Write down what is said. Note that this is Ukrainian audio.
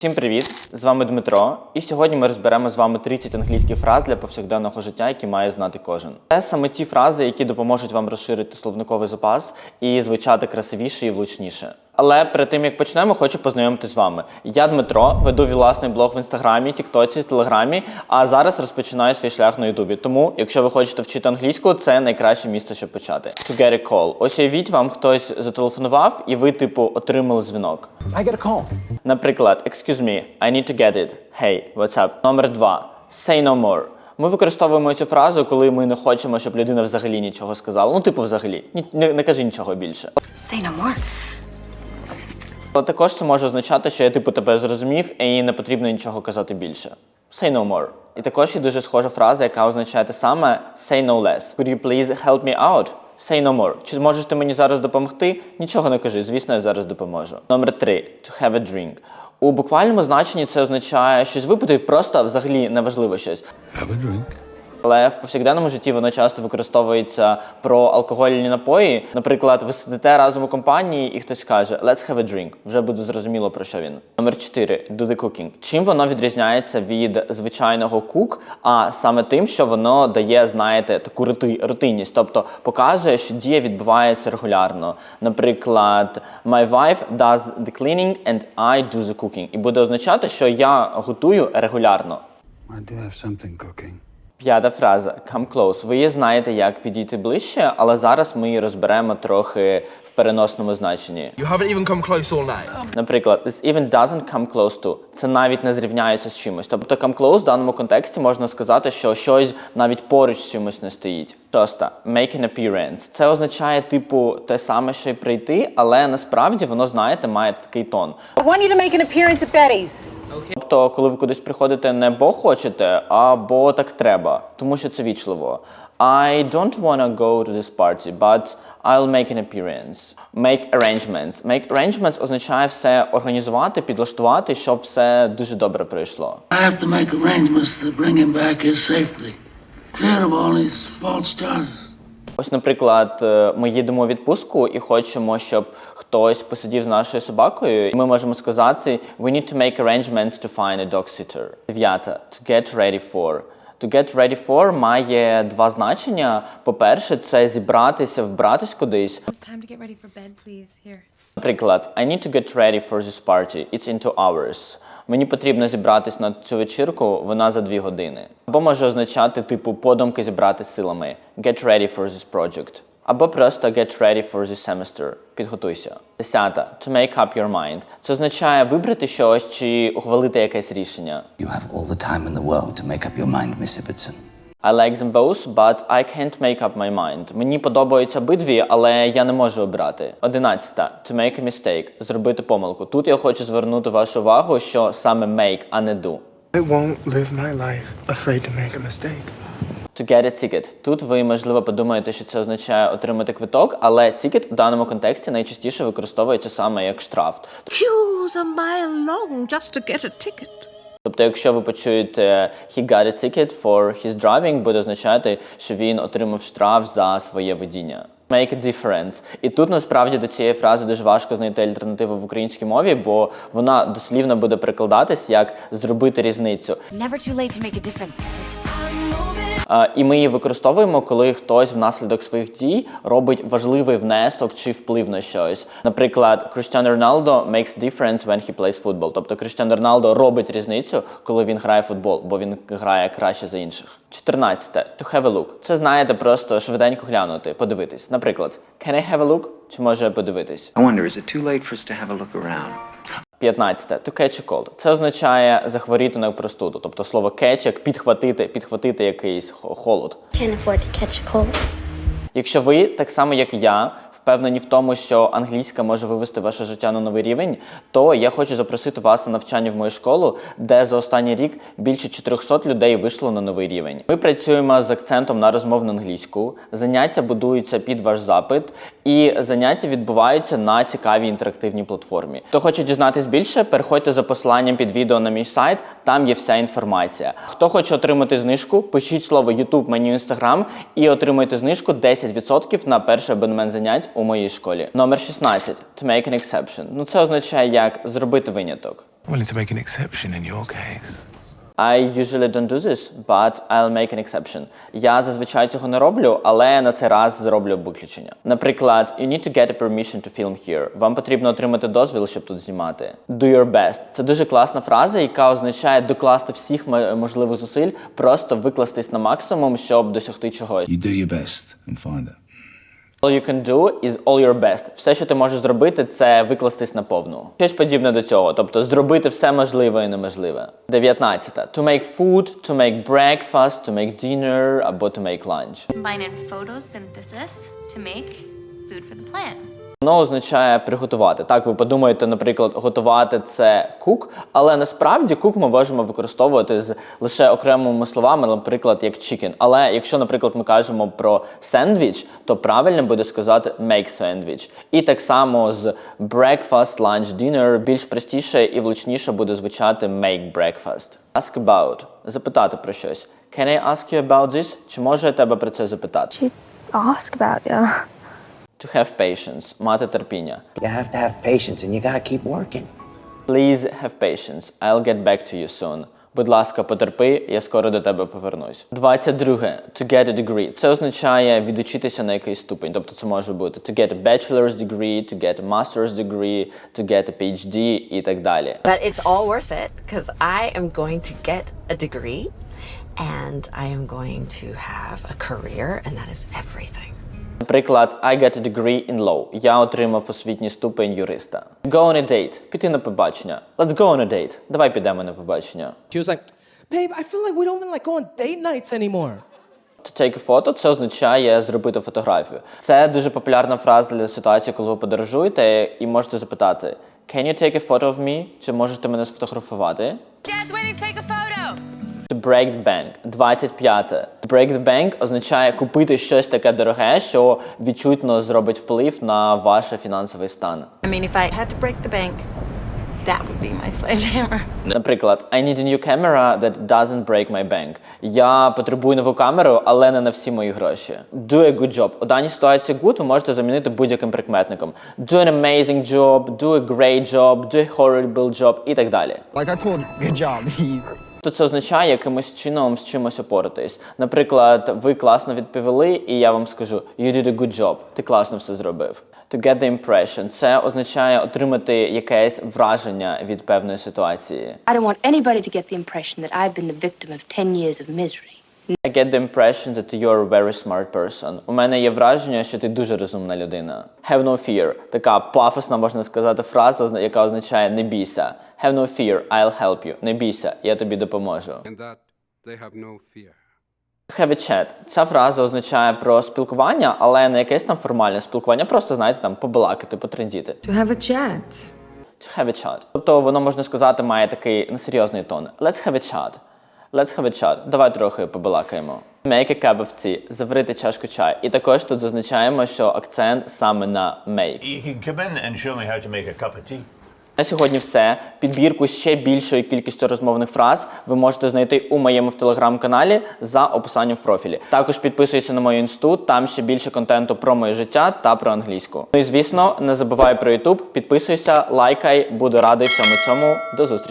Всім привіт! З вами Дмитро. І сьогодні ми розберемо з вами 30 англійських фраз для повсякденного життя, які має знати кожен. Це саме ті фрази, які допоможуть вам розширити словниковий запас і звучати красивіше і влучніше. Але перед тим як почнемо, хочу познайомитись з вами. Я Дмитро, веду власний блог в інстаграмі, Тіктоці, Телеграмі. А зараз розпочинаю свій шлях на Ютубі. Тому, якщо ви хочете вчити англійську, це найкраще місце, щоб почати. To get a call. Ось уявіть, вам хтось зателефонував, і ви, типу, отримали дзвінок. I get a call. Наприклад, excuse me, I need to get it. Hey, what's up? Номер два. Say no more. Ми використовуємо цю фразу, коли ми не хочемо, щоб людина взагалі нічого сказала. Ну, типу, взагалі, Ні, не, не кажи нічого більше. Say no more. Але також це може означати, що я типу тебе зрозумів і не потрібно нічого казати більше. Say no more. І також є дуже схожа фраза, яка означає те саме say no less. Could you please help me out? Say no more. Чи можеш ти мені зараз допомогти? Нічого не кажи, звісно, я зараз допоможу. Номер три. To have a drink. У буквальному значенні це означає щось випити, просто взагалі неважливо щось. Have a drink. Але в повсякденному житті воно часто використовується про алкогольні напої. Наприклад, ви сидите разом у компанії, і хтось каже Let's have a drink. Вже буде зрозуміло про що він. Номер 4. Do the cooking. Чим воно відрізняється від звичайного cook, а саме тим, що воно дає, знаєте, таку рути- рутинність, тобто показує, що дія відбувається регулярно. Наприклад, my wife does the cleaning and I do the cooking. І буде означати, що я готую регулярно. I do have something cooking. П'ята фраза come close. Ви її знаєте, як підійти ближче, але зараз ми її розберемо трохи в переносному значенні. You haven't even come close all night. Наприклад, this even doesn't come close to. Це навіть не зрівняється з чимось. Тобто come close в даному контексті можна сказати, що щось навіть поруч з чимось не стоїть. Шоста make an appearance. Це означає, типу, те саме, що й прийти, але насправді воно, знаєте, має такий тон. I want you to make an appearance at Betty's. Тобто, коли ви кудись приходите не бо хочете, а бо так треба, тому що це вічливо. I don't wanna go to this party, but I'll make an appearance. Make arrangements. Make arrangements означає все організувати, підлаштувати, щоб все дуже добре пройшло. I have to make arrangements to bring him back here safely. Clear of all these false charges. Ось, наприклад, е, ми їдемо у відпустку і хочемо, щоб хтось посидів з нашою собакою. І ми можемо сказати We need to make arrangements to find a dog sitter. Дев'ята. To get ready for. To get ready for має два значення. По-перше, це зібратися, вбратись кудись. It's time to get ready for bed, please. Here. Наприклад, I need to get ready for this party. It's in two hours. Мені потрібно зібратись на цю вечірку, вона за дві години. Або може означати, типу, подумки зібрати силами. Get ready for this project. Або просто get ready for this semester. Підготуйся. Десята. To make up your mind. Це означає вибрати щось чи ухвалити якесь рішення. You have all the time in the world to make up your mind, Miss Ibbotson. I like them both, but I can't make up my mind. Мені подобаються обидві, але я не можу обрати. Одинадцята. To make a mistake. Зробити помилку. Тут я хочу звернути вашу увагу, що саме make, а не do. I won't live my life afraid to make a mistake. To get a ticket. Тут ви, можливо, подумаєте, що це означає отримати квиток, але ticket у даному контексті найчастіше використовується саме як штраф. Queues a mile long just to get a ticket. Тобто, якщо ви почуєте he got a ticket for his driving, буде означати, що він отримав штраф за своє водіння. Make a difference. І тут насправді до цієї фрази дуже важко знайти альтернативу в українській мові, бо вона дослівно буде перекладатись як зробити різницю. Never too late to make a difference, І ми її використовуємо, коли хтось внаслідок своїх дій робить важливий внесок чи вплив на щось. Наприклад, Cristiano Ronaldo makes difference when he plays football. Тобто Cristiano Ronaldo робить різницю, коли він грає в футбол, бо він грає краще за інших. 14. To have a look. Це знаєте, просто швиденько глянути, подивитись. Наприклад, can I have a look? Чи може подивитись? I wonder, is it too late for us to have a look around? 15. To catch a cold. Це означає захворіти на простуду. Тобто слово catch як підхватити, підхватити якийсь холод. Can't afford to catch a cold. Якщо ви, так само як я, впевнені в тому, що англійська може вивести ваше життя на новий рівень, то я хочу запросити вас на навчання в мою школу, де за останній рік більше 400 людей вийшло на новий рівень. Ми працюємо з акцентом на розмовну англійську. Заняття будуються під ваш запит, і заняття відбуваються на цікавій інтерактивній платформі. Хто хоче дізнатись більше, переходьте за посиланням під відео на мій сайт, там є вся інформація. Хто хоче отримати знижку, пишіть слово YouTube мені Instagram і отримуйте знижку 10% на перший абонемент занять у моїй школі. Номер 16. To make an exception. Ну це означає як зробити виняток. Willing to make an exception in your case. I usually don't do this, but I'll make an exception. Я зазвичай цього не роблю, але на цей раз зроблю виключення. Наприклад, you need to get a permission to film here. Вам потрібно отримати дозвіл, щоб тут знімати. Do your best. Це дуже класна фраза, яка означає докласти всіх можливих зусиль, просто викластись на максимум, щоб досягти чогось. You do your best and find it. All you can do is all your best. Все, що ти можеш зробити, це викластись на повну. Щось подібне до цього, тобто зробити все можливе і неможливе. 19. To make food, to make breakfast, to make dinner або to make lunch. Combine in photosynthesis to make food for the plant. Воно означає приготувати. Так, ви подумаєте, наприклад, готувати це кук, але насправді кук ми можемо використовувати з лише окремими словами, наприклад, як chicken. Але якщо, наприклад, ми кажемо про сендвіч, то правильно буде сказати make sandwich. І так само з breakfast, lunch, dinner більш простіше і влучніше буде звучати make breakfast. Ask about запитати про щось. Can I ask you about this? Чи можу я тебе про це запитати? Ask about you. To have patience, мати терпіння. You have to have patience and you gotta keep working. Please have patience. I'll get back to you soon. Будь ласка, потерпи, я скоро до тебе повернусь. 22. To get a degree. Це означає відучитися на якийсь ступень. Тобто це може бути to get a bachelor's degree, to get a master's degree, to get a PhD і так далі. But it's all worth it because I am going to get a degree and I am going to have a career, and that is everything. Наприклад, I got a degree in law. Я отримав освітній ступень юриста. Go on a date. Піти на побачення. Let's go on a date. Давай підемо на побачення. She was like, babe, I feel like we don't even like go on date nights anymore. To take a photo – це означає зробити фотографію. Це дуже популярна фраза для ситуації, коли ви подорожуєте і можете запитати Can you take a photo of me? Чи можете мене сфотографувати? Waiting to take a photo. To break the bank. 25. Break the bank означає купити щось таке дороге, що відчутно зробить вплив на ваш фінансовий стан. I mean, if I had to break the bank, that would be my sledgehammer. Наприклад, I need a new camera that doesn't break my bank. Я потребую нову камеру, але не на всі мої гроші. Do a good job. У даній ситуації good ви можете замінити будь-яким прикметником. Do an amazing job, do a great job, do a horrible job і так далі. Like I told good job. То це означає якимось чином з чимось опоратись. Наприклад, ви класно відповіли, і я вам скажу You did a good job. Ти класно все зробив. To get the impression – це означає отримати якесь враження від певної ситуації. I don't want anybody to get the impression that I've been the victim of 10 years of misery. I get the impression that you're a very smart person. У мене є враження, що ти дуже розумна людина. Have no fear. Така пафосна, можна сказати, фраза, яка означає не бійся. Have no fear, I'll help you. Не бійся, я тобі допоможу. And that they have no fear. Have a chat. Ця фраза означає про спілкування, але не якесь там формальне спілкування, просто знаєте, там побалакати, потрендіти. To have a chat. To have a chat. Тобто воно можна сказати має такий несерйозний тон. Let's have a chat. Let's have a chat. Давай трохи побалакаємо. Make a cup of tea. Заварити чашку чаю. І також тут зазначаємо, що акцент саме на make. You can come in and show me how to make a cup of tea. На сьогодні все. Підбірку ще більшою кількістю розмовних фраз ви можете знайти у моєму в телеграм-каналі за описанням в профілі. Також підписуйся на мою інсту, там ще більше контенту про моє життя та про англійську. Ну і звісно, не забувай про YouTube, підписуйся, лайкай, буду радий всьому цьому. До зустрічі!